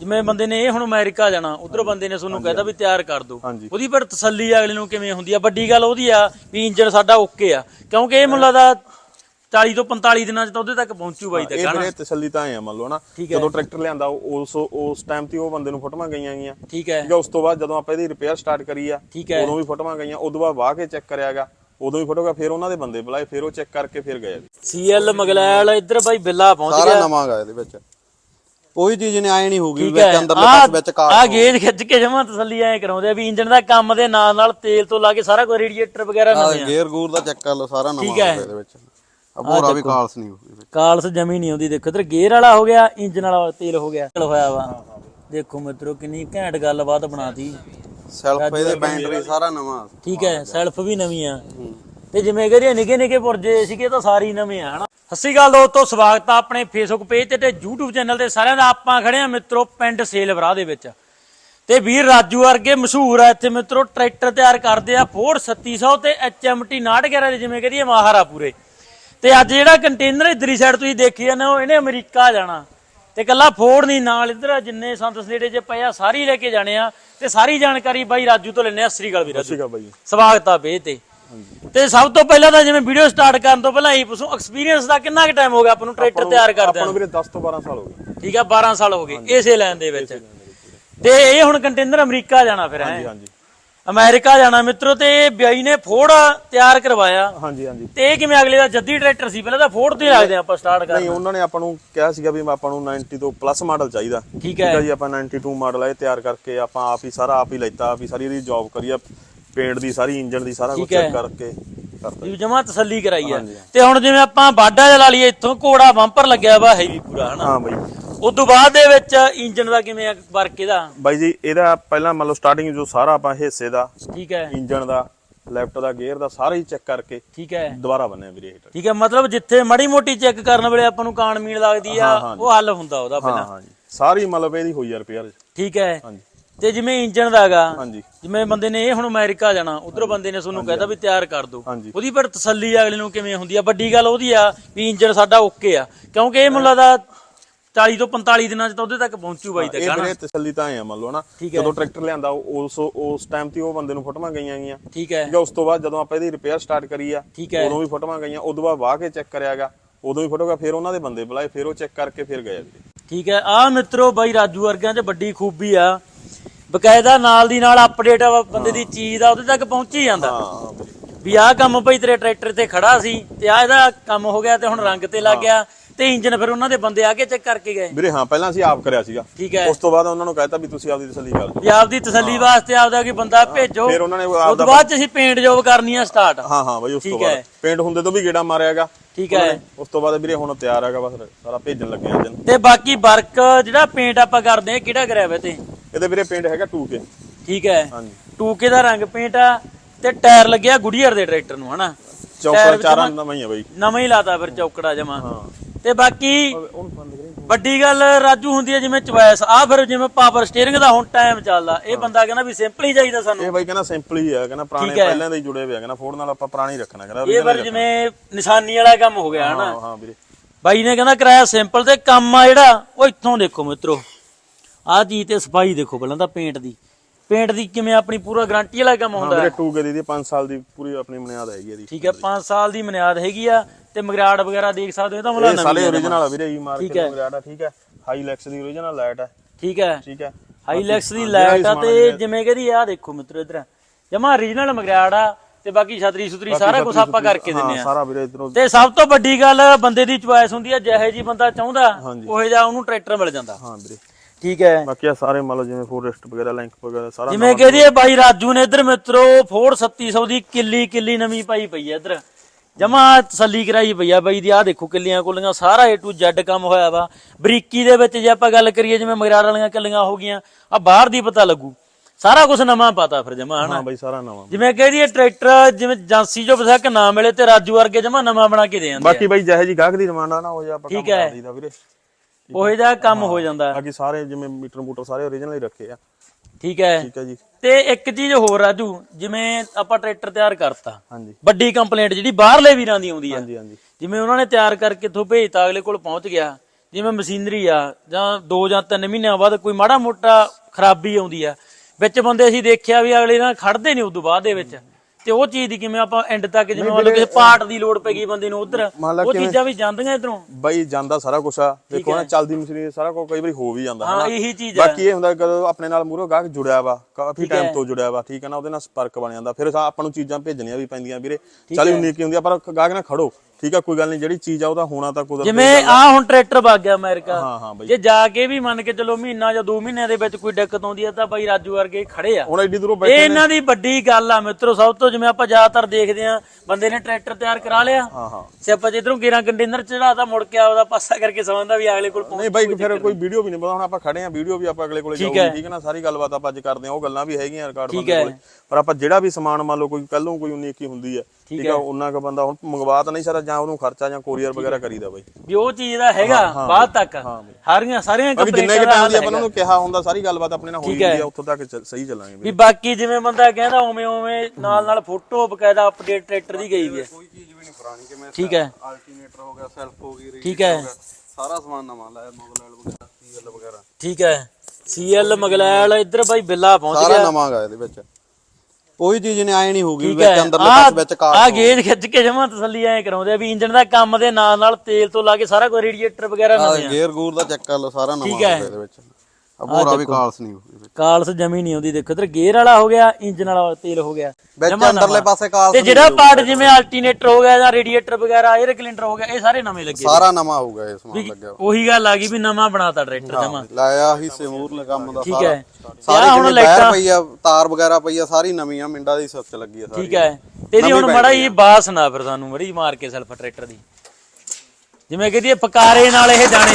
ਜਿਵੇਂ ਬੰਦੇ ਨੇ ਇਹ ਹੁਣ ਅਮਰੀਕਾ ਜਾਣਾ ਉਧਰ ਬੰਦੇ ਨੇ ਤੁਹਾਨੂੰ ਕਹਿਤਾ ਵੀ ਤਿਆਰ ਕਰ ਦਿਓ ਹਾਂਜੀ। ਉਹਦੀ ਪਰ ਤਸੱਲੀ ਅਗਲੇ ਨੂੰ ਕਿਵੇਂ ਹੁੰਦੀ ਆ? ਵੱਡੀ ਗੱਲ ਉਹਦੀ ਆ ਵੀ ਇੰਜਨ ਸਾਡਾ ਓਕੇ ਆ। ਕਿਉਂਕਿ ਇਹ ਮੁੱਲਾ ਦਾ 40 ਤੋਂ 45 ਦਿਨਾਂ ਚ ਤਾਂ ਉਹਦੇ ਤੱਕ ਪਹੁੰਚੂ ਬਾਈ ਤੱਕ ਇਹ ਹਨਾ? ਵੀਰੇ ਤਸੱਲੀ ਤਾਂ ਐ ਮੰਨ ਲਓ ਨਾ ਠੀਕ ਹੈ। ਜਦੋਂ ਟਰੈਕਟਰ ਲਿਆਂਦਾ ਉਸ ਉਸ ਟਾਈਮ ਤੇ ਉਹ ਬੰਦੇ ਨੂੰ ਫੋਟੋਆਂ ਗਈਆਂ ਗਈਆਂ। ਠੀਕ ਹੈ। ਠੀਕ ਹੈ ਉਸ ਤੋਂ ਬਾਅਦ ਜਦੋਂ ਆਪਾਂ ਇਹਦੀ ਰਿਪੇਅਰ ਸਟਾਰਟ ਕਰੀ ਆ ਠੀਕ ਹੈ। ਉਦੋਂ ਵੀ ਫੋਟੋਆਂ ਗਈਆਂ ਉਦੋਂ ਬਾਅਦ ਵਾਹ ਕੇ ਚੈੱਕ ਕਰਿਆਗਾ ਉਦੋਂ ਵੀ ਫੋਟੋਗਾ ਫਿਰ ਉਹਨਾਂ ਦੇ ਬੰਦੇ ਬੁਲਾਏ ਫਿਰ ਉਹ ਚੈੱਕ ਕਰਕੇ ਫਿਰ ਗਏ। ਸੀਐਲ ਮਗਲੈਲ ਇੱਧਰ ਬਾਈ ਬਿੱਲਾ ਪਹੁੰਚ ਸਾਰਾ ਗਿਆ। ਨਵਾਂ ਗਾ ਇਹਦੇ ਵਿੱਚ। ਕੋਈ ਚੀਜ਼ ਨੇ ਆਏ ਨਹੀਂ ਹੋਊਗੀ ਵਿੱਚ ਅੰਦਰਲੇ ਪਾਸੇ ਵਿੱਚ ਕਾਰ ਆ ਗੇਜ ਖਿੱਚ ਕੇ ਜਮਾ ਤਸੱਲੀ ਐ ਕਰਾਉਂਦੇ ਆ ਵੀ ਇੰਜਨ ਦਾ ਕੰਮ ਦੇ ਨਾਲ ਨਾਲ ਤੇਲ ਤੋਂ ਲਾ ਕੇ ਸਾਰਾ ਕੁਝ ਰੇਡੀਏਟਰ ਵਗੈਰਾ ਨਵੇਂ ਆ। ਗੇਅਰ ਗੂਰ ਦਾ ਚੈੱਕ ਕਰ ਲਓ ਸਾਰਾ ਨਵਾਂ ਹੈ। ਇਹਦੇ ਵਿੱਚ। ਆ ਬੋਰਾ ਵੀ ਕਾਲਸ ਨਹੀਂ ਹੋਊਗੀ ਕਾਲਸ ਜਮੀ ਨਹੀਂ ਆਉਂਦੀ। ਦੇਖੋ ਇਧਰ ਗੇਅਰ ਵਾਲਾ ਹੋ ਗਿਆ ਇੰਜਨ ਵਾਲਾ ਤੇਲ ਹੋ ਗਿਆ। ਚਲ ਹੋਇਆ ਵਾ। ਦੇਖੋ ਮਿੱਤਰੋ ਕਿੰਨੀ ਘੈਂਟ ਗੱਲਬਾਤ ਬਣਾਤੀ। ਸੈਲਫ ਇਹਦੇ ਬੈਟਰੀ ਸਾਰਾ ਨਵਾਂ। ਠੀਕ ਹੈ ਸੈਲਫ ਵੀ ਨਵੀਂ ਆ। ਤੇ ਜਿਵੇਂ ਕਰੀਏ ਨਿੱਕੇ ਨਿੱਕੇ ਪੁਰਜੇ ਸੀਗੇ ਤਾਂ ਸਾਰੀ ਨਵੇਂ ਆ ਹਨਾ? ਸਤਿ ਸ਼੍ਰੀ ਅਕਾਲ ਦੋਸਤੋ ਸਵਾਗਤ ਆ ਆਪਣੇ ਫੇਸਬੁੱਕ ਪੇਜ ਤੇ ਤੇ YouTube ਚੈਨਲ ਤੇ ਸਾਰਿਆਂ ਦਾ। ਆਪਾਂ ਖੜੇ ਆ ਮਿੱਤਰੋ ਪਿੰਡ ਸੇਲਵਰਾ ਦੇ ਵਿੱਚ। ਤੇ ਵੀਰ ਰਾਜੂ ਵਰਗੇ ਮਸ਼ਹੂਰ ਆ ਇੱਥੇ ਮਿੱਤਰੋ ਟਰੈਕਟਰ ਤਿਆਰ ਕਰਦੇ ਆ ਫੋਰਡ 3700 ਤੇ HMT 911 ਦੇ ਜਿਵੇਂ ਕਰੀਏ ਮਾਹਰ ਆ ਪੂਰੇ ਤੇ ਅੱਜ ਜਿਹੜਾ ਕੰਟੇਨਰ ਇਧਰੀ ਸਾਈਡ ਤੁਸੀਂ ਦੇਖੀ ਜਾਂਦੇ ਹੋ ਇਹਨੇ ਅਮਰੀਕਾ ਜਾਣਾ। ਤੇ ਕੱਲਾ ਫੋਰਡ ਨਹੀਂ ਨਾਲ ਇਧਰ ਜਿੰਨੇ ਸੰਤ ਸਲੇਡੇ 'ਚ ਪਏ ਆ ਸਾਰੀ ਲੈ ਕੇ ਜਾਣੇ ਆ। ਤੇ ਸਾਰੀ ਜਾਣਕਾਰੀ ਬਾਈ ਰਾਜੂ ਤੋਂ ਲੈਣੇ ਆ। ਸ੍ਰੀ ਅਕਾਲ ਵੀਰ ਰਾਜੂ। ਸਵਾਗਤ ਆ ਬੇ ਤੇ। ਤੇ ਸਭ ਤੋਂ ਪਹਿਲਾਂ ਤਾਂ ਜਿਵੇਂ ਵੀਡੀਓ ਸਟਾਰਟ ਕਰਨ ਤੋਂ ਪਹਿਲਾਂ ਇਹ ਪੁੱਛੋ ਐਕਸਪੀਰੀਅੰਸ ਦਾ ਕਿੰਨਾ ਕੁ ਟਾਈਮ ਹੋ ਗਿਆ ਆਪਾਂ ਨੂੰ ਟਰੈਕਟਰ ਤਿਆਰ ਆਪਾਂ ਕਰਦਿਆਂ ਨੂੰ? ਵੀਰੇ 10 ਤੋਂ 12 ਸਾਲ ਹੋ ਗਏ। ਠੀਕ ਆ 12 ਸਾਲ ਹੋ ਗਏ ਇਸੇ ਲਾਈਨ ਦੇ ਵਿੱਚ। ਤੇ ਇਹ ਹੁਣ ਕੰਟੇਨਰ ਅਮਰੀਕਾ ਜਾਣਾ ਫਿਰ ਹੈ? ਹਾਂਜੀ ਅਮਰੀਕਾ ਜਾਣਾ ਮਿੱਤਰੋ ਤੇ ਇਹ ਬਿਆਈ ਨੇ ਫੋੜ ਤਿਆਰ ਕਰਵਾਇਆ। ਹਾਂਜੀ ਹਾਂਜੀ। ਤੇ ਇਹ ਕਿਵੇਂ ਅਗਲੇ ਦਾ ਜੱਦੀ ਟਰੈਕਟਰ ਸੀ? ਪਹਿਲਾਂ ਤਾਂ ਫੋੜ ਤੇ ਲੱਗਦੇ ਆਪਾਂ ਸਟਾਰਟ ਨਹੀਂ ਕਰਨ ਉਹਨਾਂ ਨੇ ਆਪਾਂ ਨੂੰ ਕਿਹਾ ਸੀਗਾ ਵੀ ਆਪਾਂ ਨੂੰ 90 ਤੋਂ ਪਲੱਸ ਮਾਡਲ ਚਾਹੀਦਾ। ਠੀਕ ਹੈ। ਜੀ ਆਪਾਂ 92 ਮਾਡਲ ਇਹ ਤਿਆਰ ਕਰਕੇ ਆਪਾਂ ਆਪ ਹੀ ਸਾਰਾ ਆਪ ਹੀ ਲੈਤਾ ਆਪ ਹੀ ਸਾਰੀ ਇਹਦੀ ਜੌਬ ਕਰੀ ਆ। ਪੇਂਟ ਦੀ ਸਾਰੀ ਇੰਜਨ ਦੀ ਸਾਰਾ ਕੁਝ ਠੀਕ ਹੈ। ਚੈੱਕ ਕਰਕੇ ਕਰਤਾ। ਜੀ ਜਮਾ ਤਸੱਲੀ ਕਰਾਈ ਆ ਹਾਂਜੀ। ਤੇ ਹੁਣ ਜਿਵੇਂ ਆਪਾਂ ਬਾਡਾ ਜਿਹਾ ਲਾ ਲਈਏ ਇੱਥੋਂ ਘੋੜਾ ਬੰਪਰ ਲੱਗਿਆ ਵਾ ਹੈਵੀ ਪੂਰਾ ਹਨਾ? ਹਾਂ ਬਾਈ। ਉਸ ਤੋਂ ਬਾਅਦ ਦੇ ਵਿੱਚ ਇੰਜਨ ਦਾ ਕਿਵੇਂ ਆ ਵਰਕ ਇਹਦਾ? ਬਾਈ ਜੀ ਇਹਦਾ ਪਹਿਲਾਂ ਮੰਨ ਲਓ ਸਟਾਰਟਿੰਗ ਜੋ ਸਾਰਾ ਆਪਾਂ ਹਿੱਸੇ ਦਾ ਠੀਕ ਹੈ। ਇੰਜਨ ਦਾ ਲੈਫਟ ਦਾ ਗੇਅਰ ਦਾ ਸਾਰਾ ਹੀ ਚੈੱਕ ਕਰਕੇ ਠੀਕ ਹੈ। ਦੁਬਾਰਾ ਬੰਨਿਆ ਵੀਰੇ ਇਹ। ਠੀਕ ਹੈ ਮਤਲਬ ਜਿੱਥੇ ਮੜੀ ਮੋਟੀ ਚੈੱਕ ਕਰਨ ਵੇਲੇ ਆਪਾਂ ਨੂੰ ਕਾਣ ਮੀਣ ਲੱਗਦੀ ਆ ਉਹ ਹੱਲ ਹੁੰਦਾ ਉਹਦਾ ਹਾਂ ਪਹਿਲਾਂ। ਹਾਂ ਜੀ। ਸਾਰੀ ਮਤਲਬ ਇਹਦੀ ਹੋਈ ਆ ਰਿਪੇਅਰ ਠੀਕ ਹੈ। ਹਾਂਜੀ। ਤੇ ਜਿਵੇਂ ਇੰਜਨ ਦਾ ਹੈਗਾ ਹਾਂਜੀ। ਜਿਵੇਂ ਬੰਦੇ ਨੇ ਇਹ ਹੁਣ ਅਮਰੀਕਾ ਜਾਣਾ ਉਧਰ ਬੰਦੇ ਨੇ ਤੁਹਾਨੂੰ ਕਹਿਤਾ ਵੀ ਤਿਆਰ ਕਰ ਦਿਓ ਹਾਂਜੀ। ਉਹਦੀ ਪਰ ਤਸੱਲੀ ਅਗਲੇ ਨੂੰ ਕਿਵੇਂ ਹੁੰਦੀ ਆ? ਵੱਡੀ ਗੱਲ ਉਹਦੀ ਆ ਵੀ ਇੰਜਨ ਸਾਡਾ ਓਕੇ ਆ। ਕਿਉਂਕਿ ਇਹ ਮੁੱਲਾ ਦਾ 40 ਤੋਂ 45 ਦਿਨਾਂ ਚ ਤਾਂ ਉਹਦੇ ਤੱਕ ਪਹੁੰਚੂ ਬਾਈ ਤੱਕ ਇਹ ਹਨਾ ਤਸੱਲੀ ਤਾਂ ਐ ਮੰਨ ਲਓ ਨਾ ਠੀਕ ਹੈ। ਜਦੋਂ ਟਰੈਕਟਰ ਲਿਆਂਦਾ ਉਸ ਉਸ ਟਾਈਮ ਤੇ ਉਹ ਬੰਦੇ ਨੂੰ ਫੋਟੋਆਂ ਗਈਆਂ ਗਈਆਂ। ਠੀਕ ਹੈ। ਠੀਕ ਹੈ ਉਸ ਤੋਂ ਬਾਅਦ ਜਦੋਂ ਆਪਾਂ ਇਹਦੀ ਰਿਪੇਅਰ ਸਟਾਰਟ ਕਰੀ ਆ ਠੀਕ ਹੈ। ਉਦੋਂ ਵੀ ਫੋਟੋਆਂ ਗਈਆਂ ਉਦੋਂ ਬਾਅਦ ਵਾਹ ਕੇ ਚੈੱਕ ਕਰਿਆਗਾ ਉਦੋਂ ਵੀ ਫੋਟੋਗਾ ਫਿਰ ਉਹਨਾਂ ਦੇ ਬੰਦੇ ਬੁਲਾਏ ਫਿਰ ਉਹ ਚੈੱਕ ਕਰਕੇ ਫਿਰ ਗਏ ਠੀਕ ਹੈ। ਆ ਮਿੱਤਰੋ ਬਾਈ ਰਾਜੂ ਵਰਗਿਆਂ 'ਚ ਵੱਡੀ ਖੂਬੀ ਆ। ਬਕਾਇਦਾ ਨਾਲ ਦੀ ਨਾਲ ਅਪਡੇਟ ਬੰਦੇ ਦੀ ਚੀਜ਼ ਦਾ ਉਹਦੇ ਤੱਕ ਪਹੁੰਚ ਹੀ। ਜਾਂਦਾ ਵੀ ਆਹ ਕੰਮ ਭਾਈ ਤੇਰੇ ਟਰੈਕਟਰ ਤੇ ਖੜਾ ਸੀ ਤੇ ਆ ਇਹਦਾ ਕੰਮ ਹੋ ਗਿਆ ਤੇ ਹੁਣ ਰੰਗ ਤੇ ਲੱਗ ਗਿਆ ਤੇ ਇੰਜਨ ਫਿਰ ਉਹਨਾਂ ਦੇ ਬੰਦੇ ਆ ਕੇ ਚੈੱਕ ਕਰਕੇ ਗਏ। ਵੀਰੇ ਹਾਂ ਪਹਿਲਾਂ ਅਸੀਂ ਆਪ ਕਰਿਆ ਸੀਗਾ। ਠੀਕ ਹੈ। ਉਸ ਤੋਂ ਬਾਅਦ ਉਹਨਾਂ ਨੂੰ ਕਹਿਤਾ ਵੀ ਤੁਸੀਂ ਆਪਦੀ ਤਸੱਲੀ ਕਰ ਦਿਓ। ਵੀ ਆਪਦੀ ਤਸੱਲੀ ਵਾਸਤੇ ਆਪਦਾ ਕੋਈ ਬੰਦਾ ਭੇਜੋ। ਫਿਰ ਉਹਨਾਂ ਨੇ ਉਸ ਆਪਦਾ ਤੋਂ ਬਾਅਦ ਅਸੀਂ ਪੇਂਟ ਜੋਬ ਕਰਨੀ ਆ ਸਟਾਰਟ ਹਾਂ ਹਾਂ ਬਾਈ ਉਸ ਤੋਂ ਬਾਅਦ। ਪੇਂਟ ਹੁੰਦੇ ਤੋਂ ਵੀ ਗੇੜਾ ਮਾਰਿਆਗਾ ਠੀਕ ਹੈ। ਉਸ ਤੋਂ ਬਾਅਦ ਵੀਰੇ ਹੁਣ ਤਿਆਰ ਹੈਗਾ ਬਸ ਸਾਰਾ ਭੇਜਣ ਲੱਗੇ ਆ ਦਿਨ ਤੇ ਬਾਕੀ ਵਰਕ ਜਿਹੜਾ ਪੇਂਟ ਆਪਾਂ ਕਰਦੇ ਆ ਕਿਹੜਾ ਕਰਿਆ ਵੇ ਤੇ? ਇਹਦੇ ਵੀਰੇ ਪੇਂਟ ਹੈਗਾ 2K ਠੀਕ ਹੈ। ਹਾਂਜੀ। 2K ਦਾ ਰੰਗ ਪੇਂਟ ਆ ਤੇ ਟਾਇਰ ਲੱਗਿਆ ਗੁਡੀਅਰ ਦੇ ਟਰੈਕਟਰ ਨੂੰ ਹਨਾ? ਚੌਕਾ ਚਾਰਾਂ ਨਵਾਂ ਹੀ ਆ ਬਾਈ। ਨਵਾਂ ਹੀ ਲਾਤਾ ਫਿਰ ਚੌਕੜਾ ਜਮਾ। ਹਾਂ। ਤੇ ਬਾਕੀ ਵੱਡੀ ਗੱਲ ਰਾਜੂ ਹੁੰਦੀ ਹੈ ਜਿਵੇਂ ਚੁਆਇਸ। ਆ ਫਿਰ ਜਿਵੇਂ ਪਾਵਰ ਸਟੀਅਰਿੰਗ ਦਾ ਹੁਣ ਟਾਈਮ ਚੱਲਦਾ। ਇਹ ਬੰਦਾ ਕਹਿੰਦਾ ਵੀ ਸਿੰਪਲ ਹੀ ਚਾਹੀਦਾ ਸਾਨੂੰ। ਇਹ ਬਾਈ ਕਹਿੰਦਾ ਸਿੰਪਲ ਹੀ ਆ। ਕਹਿੰਦਾ ਪੁਰਾਣੇ। ਪਹਿਲਾਂ ਦੇ ਹੀ ਜੁੜੇ ਹੋਏ ਆ। ਕਹਿੰਦਾ ਫੋੜ ਨਾਲ ਆਪਾਂ ਪੁਰਾਣਾ ਹੀ ਰੱਖਣਾ। ਕਹਿੰਦਾ ਇਹ ਫਿਰ ਜਿਵੇਂ ਨਿਸ਼ਾਨੀ ਵਾਲਾ ਕੰਮ ਹੋ ਗਿਆ ਹਨਾ? ਹਾਂ ਹਾਂ ਵੀਰੇ। ਬਾਈ ਨੇ ਕਹਿੰਦਾ ਕਰਾਇਆ ਸਿੰਪਲ ਤੇ ਕੰਮ ਆ ਜਿਹੜਾ ਉਹ ਇੱਥੋਂ ਦੇਖੋ ਮਿੱਤਰੋ। ਆਹ ਚੀਜ਼ ਤੇ ਸਫ਼ਾਈ ਦੇਖੋ ਪਹਿਲਾਂ ਤਾਂ ਪੇਂਟ ਦੀ। ਪੇਂਟ ਦੀ ਕਿਵੇਂ ਆਪਣੀ ਪੂਰਾ ਗਾਰੰਟੀ ਵਾਲਾ ਕੰਮ ਹਾਂ ਹੁੰਦਾ ਵੀਰੇ 2K ਦੀ 5 ਸਾਲ ਦੀ ਪੂਰੀ ਆਪਣੀ ਬੁਨਿਆਦ ਹੈਗੀ ਇਹਦੀ ਠੀਕ ਹੈ 5 ਸਾਲ ਦੀ ਮਨਿਆਦ ਹੈਗੀ ਆ ਤੇ ਮਗਰਾੜ ਵਗੈਰਾ ਦੇਖ ਸਕਦੇ ਹੋ ਤਾਂ ਮੁਲਾ ਇਹ ਆ origignal ਆ ਵੀਰੇ ਇਹ ਠੀਕ ਮਾਰਕੀਟ ਹੈ। ਵਗੈਰਾ ਠੀਕ ਹੈ। ਹਾਈ ਲੈਕਸ ਦੀ origignal ਲਾਈਟ ਹੈ ਠੀਕ ਹੈ। ਠੀਕ ਹੈ। ਹਾਈਲੈਕਸ ਦੀ ਹਾਂ, ਲਾਈਟ ਆ ਤੇ ਜਿਵੇਂ ਕਹਿੰਦੀ ਆ ਦੇਖੋ ਮਿੱਤਰੋ ਇਧਰ। ਜਮਾ origignal ਮਗਰਾੜ ਆ ਤੇ ਬਾਕੀ ਛਤਰੀ ਸੁਤਰੀ ਸਾਰਾ ਕੁਝ ਆਪਾਂ ਕਰਕੇ ਦਿੰਨੇ ਹਾਂ ਆ। ਸਾਰਾ ਵੀਰੇ ਇਧਰੋਂ ਤੇ ਸਭ ਤੋਂ ਵੱਡੀ ਗੱਲ ਬੰਦੇ ਦੀ ਚੁਆਇਸ ਹੁੰਦੀ ਆ ਜਿਹੇ ਜੀ ਬੰਦਾ ਚਾਹੁੰਦਾ। ਉਹੇ ਜਿਹਾ ਉਹਨੂੰ ਟਰੈਕਟਰ ਮਿਲ ਜਾਂਦਾ। ਹਾਂ ਵੀਰੇ। ਠੀਕ ਹੈ। ਬਾਕੀ ਆ ਸਾਰੇ ਮੰਨ ਲਓ ਜਿਵੇਂ ਫੋਰੈਸਟ ਵਗੈਰਾ ਲਿੰਕ ਵਗੈਰਾ ਸਾਰਾ ਜਿਵੇਂ ਕਹਦੀ ਹੈ ਬਾਈ ਰਾਜੂ ਨੇ ਇਧਰ ਮਿੱਤਰੋ ਫੋਰਡ 3700 ਦੀ ਕਿੱਲੀ ਕਿੱਲੀ ਨਵੀਂ ਪਾਈ ਪਈ ਹੈ ਇਧਰ। ਜਮਾ ਤਸੱਲੀ ਕਰਾਈ ਪਈ ਆ ਬਾਈ ਦੀ ਆ ਦੇਖੋ ਕਿੱਲੀਆਂ ਕੁੱਲੀਆਂ ਸਾਰਾ A to Z ਕੰਮ ਹੋਇਆ ਵਾ। ਬਰੀਕੀ ਦੇ ਵਿੱਚ ਜੇ ਆਪਾਂ ਗੱਲ ਕਰੀਏ ਜਿਵੇਂ ਮਗਰਾੜ ਵਾਲੀਆਂ ਕਿੱਲੀਆਂ ਹੋ ਗਈਆਂ ਆ ਬਾਹਰ ਦੀ ਪਤਾ ਲੱਗੂ। ਸਾਰਾ ਕੁਝ ਨਵਾਂ ਪਤਾ ਫਿਰ ਜਮਾ ਹਨਾ? ਹਾਂ ਬਾਈ ਸਾਰਾ ਨਵਾਂ। ਜਿਵੇਂ ਕਹਦੀ ਹੈ ਟਰੈਕਟਰ ਜਿਵੇਂ ਜਾਂਸੀ ਜੋ ਬਸਕ ਨਾ ਮਿਲੇ ਤੇ ਰਾਜੂ ਵਰਗੇ ਜਮਾ ਨਵਾਂ ਬਣਾ ਕੇ ਦੇ ਜਾਂਦੇ ਬਾਕੀ ਬਾਈ ਜਿਹੇ ਜੀ ਗਾਹਕ ਦੀ ਡਿਮਾਂਡ ਆ ਨਾ ਉਹ ਜਿਹਾ ਆਪਾਂ ਕੰਮ ਹੈ। ਕਰ ਦਈਦਾ ਵੀਰੇ। ਉਹੇ ਜਿਹਾ ਕੰਮ ਹੋ ਜਾਂਦਾ। ਬਾਕੀ ਸਾਰੇ ਜਿਵੇਂ ਮੀਟਰ ਮੂਟਰ ਸਾਰੇ origignal ਹੀ ਰੱਖੇ ਆ। ਠੀਕ ਹੈ। ਠੀਕ ਹੈ ਜੀ। ਤੇ ਇੱਕ ਚੀਜ਼ ਹੋਰ ਰਾਜੂ ਜਿਵੇਂ ਆਪਾਂ ਟਰੈਕਟਰ ਤਿਆਰ ਕਰਤਾ। ਹਾਂਜੀ। ਵੱਡੀ ਕੰਪਲੇਂਟ ਜਿਹੜੀ ਬਾਹਰਲੇ ਵੀਰਾਂ ਦੀ ਆਉਂਦੀ ਆ। ਹਾਂਜੀ ਹਾਂਜੀ। ਜਿਵੇਂ ਉਹਨਾਂ ਨੇ ਤਿਆਰ ਕਰਕੇ ਇੱਥੋਂ ਭੇਜਤਾ ਅਗਲੇ ਕੋਲ ਪਹੁੰਚ ਗਿਆ। ਜਿਵੇਂ ਮਸ਼ੀਨਰੀ ਆ ਜਾਂ 2 ਜਾਂ 3 ਮਹੀਨਿਆਂ ਬਾਅਦ ਕੋਈ ਮਾੜਾ ਮੋਟਾ ਖਰਾਬੀ ਆਉਂਦੀ ਆ। ਵਿੱਚ ਬੰਦੇ ਅਸੀਂ ਦੇਖਿਆ ਵੀ ਅਗਲੇ ਨਾਲ ਖੜਦੇ ਨਹੀਂ ਉਦੋਂ ਬਾਅਦ ਦੇ ਵਿੱਚ। ਤੇ ਉਹ ਚੀਜ਼ ਦੀ ਕਿਵੇਂ ਆਪਾਂ ਐਂਡ ਤੱਕ ਜਿਵੇਂ ਮੰਨ ਲਓ ਕਿਸੇ ਪਾਰਟ ਦੀ ਲੋੜ ਪੈ ਗਈ ਬੰਦੇ ਨੂੰ ਉਧਰ ਉਹ ਚੀਜ਼ਾਂ ਵੀ ਜਾਂਦੀਆਂ ਇਧਰੋਂ। ਬਾਈ ਜਾਂਦਾ ਸਾਰਾ ਕੁਝ ਆ। ਦੇਖੋ ਨਾ ਚੱਲਦੀ ਮਸ਼ੀਨਰੀ ਸਾਰਾ ਕੁਝ ਕਈ ਵਾਰੀ ਹੋ ਵੀ ਜਾਂਦਾ ਹਾਂ ਇਹੀ ਚੀਜ਼ ਆ ਬਾਕੀ ਇਹ ਹੁੰਦਾ ਕਦੋਂ ਆਪਣੇ ਨਾਲ ਮੂਹਰੋਂ ਗਾਹਕ ਜੁੜਿਆ ਵਾ ਕਾਫੀ ਟਾਈਮ ਤੋਂ ਜੁੜਿਆ ਵਾ ਠੀਕ ਹੈ ਨਾ? ਉਹਦੇ ਨਾਲ ਸੰਪਰਕ ਬਣ ਜਾਂਦਾ। ਫਿਰ ਆਪਾਂ ਨੂੰ ਚੀਜ਼ਾਂ ਭੇਜਣੀਆਂ ਵੀ ਪੈਂਦੀਆਂ ਵੀਰੇ। ਚੱਲ ਉਨੀਕ ਹੀ ਹੁੰਦੀ ਆ ਪਰ ਗਾਹਕ ਨਾਲ ਖੜੋ। ਠੀਕ ਆ ਕੋਈ ਗੱਲ ਨਹੀਂ ਜਿਹੜੀ ਚੀਜ਼ ਆ ਉਹਦਾ ਹੋਣਾ ਤਾਂ ਕੁਦਰਤ ਜਿਵੇਂ ਆ। ਹੁਣ ਟਰੈਕਟਰ ਵਗ ਗਿਆ ਅਮਰੀਕਾ। ਹਾਂ ਹਾਂ ਬਾਈ। ਜੇ ਜਾ ਕੇ ਵੀ ਮੰਨ ਕੇ ਚਲੋ ਮਹੀਨਾ ਜਾਂ 2 ਮਹੀਨਿਆਂ ਦੇ ਵਿੱਚ ਕੋਈ ਦਿੱਕਤ ਆਉਂਦੀ ਆ ਤਾਂ ਬਾਈ ਰਾਜੂ ਵਰਗੇ ਖੜੇ ਆ। ਹੁਣ ਐਡੀ ਦੂਰੋਂ ਬੈਠੇ ਇਹਨਾਂ ਦੀ ਵੱਡੀ ਗੱਲ ਆ ਮਿੱਤਰੋ ਸਭ ਤੋਂ ਜਿਵੇਂ ਆਪਾਂ ਜ਼ਿਆਦਾਤਰ ਦੇਖਦੇ ਆ ਬੰਦੇ ਨੇ ਟਰੈਕਟਰ ਤਿਆਰ ਕਰਾ ਲਿਆ। ਹਾਂ ਹਾਂ। ਸਿਆਪਾ ਜਿੱਧਰੋਂ ਗੇਰਾਂ ਕੰਟੇਨਰ ਚੜਾਤਾ ਮੁੜ ਕੇ ਆਪਦਾ ਪਾਸਾ ਕਰਕੇ ਸਮਝਦਾ ਵੀ ਅਗਲੇ ਕੋਲ ਪਹੁੰਚ ਨਹੀਂ ਬਾਈ ਫਿਰ ਕੋਈ ਵੀਡੀਓ ਵੀ ਨਹੀਂ ਪਤਾ ਹੁਣ ਆਪਾਂ ਖੜੇ ਆ ਵੀਡੀਓ ਵੀ ਆਪਾਂ ਅਗਲੇ ਕੋਲੇ ਜਾਊਗੀ। ਠੀਕ ਹੈ ਨਾ? ਸਾਰੀ ਗੱਲਬਾਤ ਆਪਾਂ ਅੱਜ ਕਰਦੇ ਆ ਉਹ ਗੱਲਾਂ ਵੀ ਹੈਗੀਆਂ ਰਿਕਾਰਡ ਬੰਦੇ। ਕੋਲੇ। ਪਰ ਆਪਾਂ ਜਿਹੜਾ ਵੀ ਸਮਾਨ ਮੰਨ ਲਓ ਕੋਈ ਕੱਲੋਂ ਕੋਈ ਉਨੀਕ ਹੀ ਹੁੰਦੀ ਹੈ ਠੀਕ ਆ ਉਹਨਾਂ ਕ ਬੰਦਾ ਹੁਣ ਮੰਗਵਾ ਤਾਂ ਨਹੀਂ ਸਾਰਾ ਜਾਂ ਉਹਨੂੰ ਖਰਚਾ ਜਾਂ ਕੋਰੀਅਰ ਵਗੈਰਾ ਕਰੀਦਾ ਬਾਈ। ਵੀ ਉਹ ਚੀਜ਼ ਦਾ ਹੈਗਾ ਬਾਅਦ ਤੱਕ। ਹਾਰੀਆਂ ਸਾਰੀਆਂ ਬਾਕੀ ਜਿੰਨੇ ਕਿ ਕੰਪਨੀਆਂ ਟਾਈਮ ਦੀ ਆਪਾਂ ਉਹਨਾਂ ਨੂੰ ਕਿਹਾ ਹੁੰਦਾ ਸਾਰੀ ਗੱਲਬਾਤ ਆਪਣੇ ਨਾਲ ਹੋਈ ਹੈ। ਹੁੰਦੀ ਆ ਉੱਥੋਂ ਤੱਕ ਸਹੀ ਚੱਲਾਂਗੇ ਵੀ ਬਾਕੀ ਜਿਵੇਂ ਬੰਦਾ ਕਹਿੰਦਾ ਉਵੇਂ ਉਵੇਂ ਨਾਲ ਨਾਲ ਫੋਟੋ ਬਕਾਇਦਾ ਅਪਡੇਟ ਟਰੈਕਟਰ ਦੀ ਗਈ ਵੀ ਹੈ। ਕੋਈ ਚੀਜ਼ ਵੀ ਨਹੀਂ ਪੁਰਾਣੀ ਕਿਵੇਂ ਠੀਕ ਹੈ। ਅਲਟਰਨੇਟਰ ਹੋ ਗਿਆ ਸੈਲਫ ਹੋ ਗਈ ਠੀਕ ਹੈ। ਸਾਰਾ ਸਮਾਨ ਨਵਾਂ ਲਾਇਆ ਮੋਗਲੈਲ ਵਗੈਰਾ ਸੀਐਲ ਵਗੈਰਾ। ਠੀਕ ਹੈ। ਸੀਐਲ ਮਗਲੈਲ ਇੱਧਰ ਬਾਈ ਬਿੱਲਾ ਪਹੁੰਚ ਸਾਰਾ ਗਿਆ। ਨਵਾਂ ਗਾ ਇਹਦੇ ਵਿੱਚ। ਕੋਈ ਚੀਜ਼ ਨੇ ਆਏ ਨਹੀਂ ਹੋਊਗੀ ਠੀਕ ਵਿੱਚ ਅੰਦਰਲੇ ਪਾਸੇ ਵਿੱਚ ਕਾਰ ਆ ਗੇਜ ਖਿੱਚ ਕੇ ਜਮਾ ਤਸੱਲੀ ਐ ਕਰਾਉਂਦੇ ਆ ਵੀ ਇੰਜਨ ਦਾ ਕੰਮ ਦੇ ਨਾਲ ਨਾਲ ਤੇਲ ਤੋਂ ਲਾ ਕੇ ਸਾਰਾ ਕੋਈ ਰੇਡੀਏਟਰ ਵਗੈਰਾ ਨਵੇਂ ਆ। ਗੇਅਰ ਗੂਰ ਦਾ ਚੈੱਕ ਕਰ ਲਓ ਸਾਰਾ ਨਵਾਂ। ਇਹਦੇ ਵਿੱਚ। ਅਬੋਰਾ ਵੀ ਕਾਲਸ ਨਹੀਂ ਕਾਲਸ ਜਮੀ ਨਹੀਂ ਆਉਂਦੀ ਦੇਖੋ। ਇਧਰ ਗੇਅਰ ਵਾਲਾ ਹੋ ਗਿਆ ਇੰਜਨ ਵਾਲਾ ਤੇਲ ਹੋ ਗਿਆ। ਵਿੱਚ ਜਮਾਂ ਅੰਦਰਲੇ ਨਵਾਂ। ਪਾਸੇ ਕਾਲਸ ਤੇ ਜਿਹੜਾ ਪਾਰਟ ਜਿਵੇਂ ਅਲਟਰਨੇਟਰ ਹੋ ਗਿਆ ਜਾਂ ਰੇਡੀਏਟਰ ਵਗੈਰਾ 에ਅਰ ਕਲਿੰਡਰ ਹੋ ਗਿਆ ਇਹ ਸਾਰੇ ਨਵੇਂ ਲੱਗੇ ਸਾਰਾ ਨਵਾਂ ਹੋਊਗਾ ਇਹ ਸਮਾਨ ਲੱਗਿਆ ਹੋਇਆ। ਉਹੀ ਗੱਲ ਆ ਗਈ ਵੀ ਨਵਾਂ ਬਣਾਤਾ ਟਰੈਕਟਰ ਜਮਾ। ਲਾਇਆ ਹੀ ਸਿਮੂਰ ਕੰਮ ਦਾ ਠੀਕ ਸਾਰਾ। ਹੈ ਸਾਰੀ ਹੁਣ ਹੁਣ ਲਾਈਟਾਂ- ਪਈ ਆ ਤਾਰ ਵਗੈਰਾ ਪਈ ਆ ਸਾਰੀ ਨਵੀਂ ਆ ਮਿੰਡਾ ਦੀ ਸੁੱਚ ਲੱਗੀ ਆ ਸਾਰੀ। ਠੀਕ ਹੈ। ਤੇਰੀ ਹੁਣ ਮੜਾ ਹੀ ਬਾਸ ਨਾ ਫਿਰ ਸਾਨੂੰ ਮੜੀ ਮਾਰ ਕੇ ਸੈਲਫ ਟਰੈਕਟਰ ਦੀ। ਜਿਵੇਂ ਕਹਦੀ ਫਕਾਰੇ ਨਾਲ ਇਹ ਜਾਣੇ